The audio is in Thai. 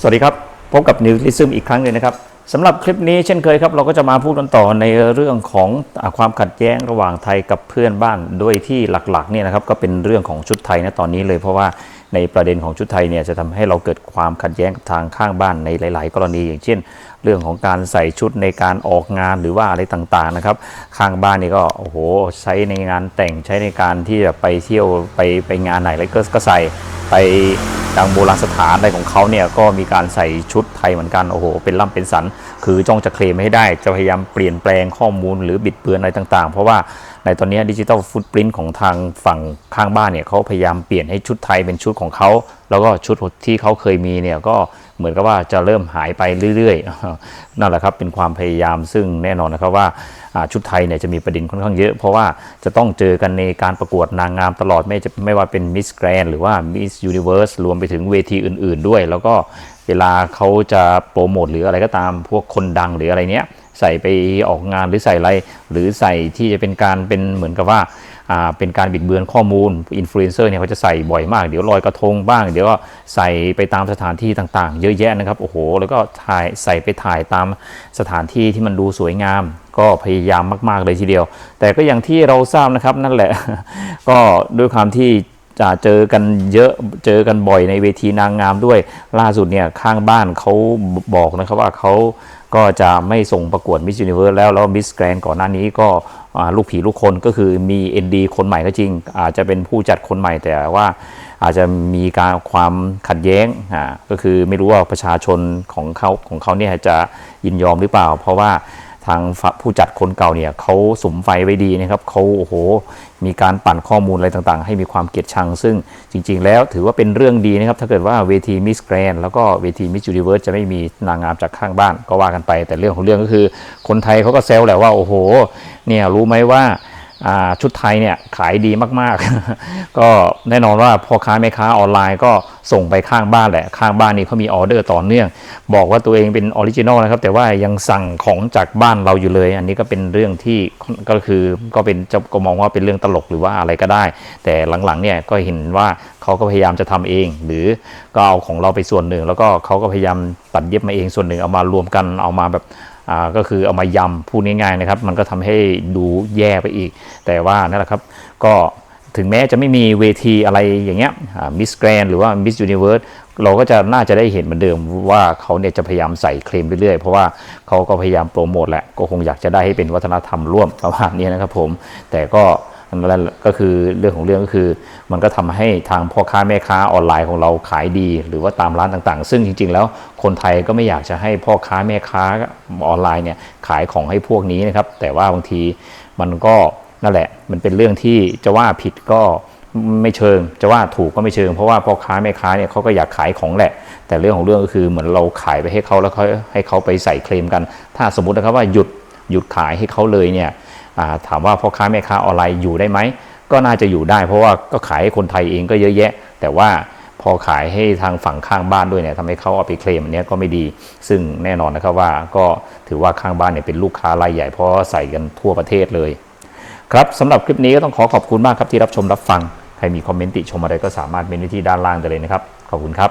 สวัสดีครับ พบกับนิวลิซึมอีกครั้งเลยนะครับสำหรับคลิปนี้เช่นเคยครับ เราก็จะมาพูดกันต่อในเรื่องของความขัดแย้งระหว่างไทยกับเพื่อนบ้าน โดยที่หลักๆเนี่ยนะครับก็เป็นเรื่องของชุดไทยนะตอนนี้เลยเพราะว่า ในประเด็นของชุดไทยเนี่ยจะทำให้เราเกิดความขัดแย้งกับทางข้างบ้านในหลาย ๆ กรณี อย่างเช่น เรื่องของการใส่ชุดในการออกงานหรือว่าอะไรต่างๆนะครับ ข้างบ้านนี่ก็โอ้โหใช้ในงานแต่งใช้ในการที่จะไปเที่ยวไปไปงานไหนแล้วก็ก็ใส่ไปทางโบราณสถานอะไรของเขาเนี่ยก็มีการใส่ชุดไทยเหมือนกันโอ้โหเป็นล่ำเป็นสัน คือจ้องจะเคลมให้ได้จะพยายามเปลี่ยนแปลงข้อมูลหรือบิดเบือนอะไรต่างๆ เพราะว่า ในตอนนี้ดิจิ t a ลฟุตปรินต์ของทางฝั่งข้างบ้านเนี่ยเขาพยายามเปลี่ยนให้ชุดไทยเป็นชุดของเขาแล้วก็ชุดที่เขาเคยมีเนี่ยก็เหมือนกับว่าจะเริ่มหายไปเรื่อยๆ นั่นแหละครับเป็นความพยายามซึ่งแน่นอนนะครับว่าชุดไทยเนี่ยจะมีประเด็นค่อนข้างเยอะ เพราะว่าจะต้องเจอกันในการประกวดนางงามตลอดไม่จะไม่ว่าเป็นมิสแกรนหรือว่ามิสยูนิเว r ร์สรวมไปถึงเวทีอื่น ๆ ด้วย แล้วก็เวลาเขาจะโปรโมทหรืออะไรก็ตามพวกคนดังหรืออะไรเนี้ย ใส่ไปออกงานหรือใส่อะไร หรือใส่ที่จะเป็นการเป็นเหมือนกับว่าเป็นการบิดเบือนข้อมูลอินฟลูเอนเซอร์เนี่ยเขาจะใส่บ่อยมาก เดี๋ยวลอยกระทงบ้าง เดี๋ยวก็ใส่ไปตามสถานที่ต่างๆ เยอะแยะนะครับโอ้โห แล้วก็ถ่ายใส่ไปถ่ายตามสถานที่ที่มันดูสวยงาม ก็พยายามมาก ๆเลยทีเดียว แต่ก็อย่างที่เราทราบนะครับนั่นแหละ ก็ด้วยความที่ จะเจอกันเยอะเจอกันบ่อยในเวทีนางงามด้วย ล่าสุดเนี่ยข้างบ้านเขาบอกนะครับว่าเขาก็จะไม่ส่งประกวดมิส s u นิเวิร์สแล้วแล้วมิสแกรนก่อนหน้านี้ก็ลูกผีลูกคนก็คือมี ND คนใหม่ก็จริง อาจจะเป็นผู้จัดคนใหม่แต่ว่าอาจจะมีการความขัดแย้งอ่าก็คือไม่รู้ว่าประชาชนของเขาของเขาเนี่ยจะยินยอมหรือเปล่า เพราะว่า ทางผู้จัดคนเก่าเนี่ยเขาสมไฟไว้ดีนะครับเขาโอ้โห มีการปั่นข้อมูลอะไรต่างๆ ให้มีความเกลียดชัง ซึ่งจริง ๆ แล้วถือว่าเป็นเรื่องดีนะครับ ถ้าเกิดว่าเวทีมิสแกรนแล้วก็เวทีมิสจูดิเวิร์สจะไม่มีนางงามจากข้างบ้านก็ว่ากันไป แต่เรื่องของเรื่องก็คือ คนไทยเขาก็แซวแหละว่าโอ้โหเนี่ยรู้ไหมว่า ชุดไทยเนี่ยขายดีมากๆ ก็แน่นอนว่าพ่อค้าแม่ค้าออนไลน์ก็ส่งไปข้างบ้านแหละ ข้างบ้านนี่เขามีออเดอร์ต่อเนื่อง บอกว่าตัวเองเป็นออริจินอลนะครับ แต่ว่ายังสั่งของจากบ้านเราอยู่เลย อันนี้ก็เป็นเรื่องที่ก็คือก็เป็นจะก็มองว่าเป็นเรื่องตลกหรือว่าอะไรก็ได้ แต่หลังๆเนี่ยก็เห็นว่าเขาก็พยายามจะทำเอง หรือก็เอาของเราไปส่วนหนึ่ง แล้วก็เขาก็พยายามตัดเย็บมาเองส่วนหนึ่งเอามารวมกันเอามาแบบ ก็คือเอามายำพูดง่ายๆนะครับ มันก็ทำให้ดูแย่ไปอีก แต่ว่านั่นแหละครับก็ถึงแม้จะไม่มีเวทีอะไรอย่างเงี้ยมิสแกรนหรือว่ามิสยูนิเวิร์สเราก็จะน่าจะได้เห็นเหมือนเดิมว่าเขาเนี่ยจะพยายามใส่เคลมเรื่อยๆ เพราะว่าเขาก็พยายามโปรโมทแหละก็คงอยากจะได้ให้เป็นวัฒนธรรมร่วมประมาณนี้นะครับผมแต่ก็ นั่นก็คือเรื่องของเรื่องก็คือ มันก็ทำให้ทางพ่อค้าแม่ค้าออนไลน์ของเราขายดี หรือว่าตามร้านต่างๆ ซึ่งจริง ๆ แล้วคนไทยก็ไม่อยากจะให้พ่อค้าแม่ค้าออนไลน์เนี่ยขายของให้พวกนี้นะครับ แต่ว่าบางทีมันก็นั่นแหละมันเป็นเรื่องที่จะว่าผิดก็ไม่เชิง จะว่าถูกก็ไม่เชิง เพราะว่าพ่อค้าแม่ค้าเนี่ยเขาก็อยากขายของแหละ แต่เรื่องของเรื่องก็คือเหมือนเราขายไปให้เขาแล้วเขาให้เขาไปใส่เคลมกัน ถ้าสมมตินะครับว่าหยุดหยุดขายให้เขาเลยเนี่ย ถามว่าพ่อค้าแม่ค้าออนไลน์อยู่ได้ไหมก็น่าจะอยู่ได้ เพราะว่าก็ขายให้คนไทยเองก็เยอะแยะ แต่ว่าพอขายให้ทางฝั่งข้างบ้านด้วยเนี่ยทำให้เขาเอาไปเคลมอันนี้ก็ไม่ดี ซึ่งแน่นอนนะครับว่าก็ถือว่าข้างบ้านเนี่ยเป็นลูกค้ารายใหญ่เพราะใส่กันทั่วประเทศเลย ครับสำหรับคลิปนี้ก็ต้องขอขอบคุณมากครับที่รับชมรับฟัง ใครมีคอมเมนต์ติชมอะไรก็สามารถเมนไว้ที่ด้านล่างได้เลยนะครับ ขอบคุณครับ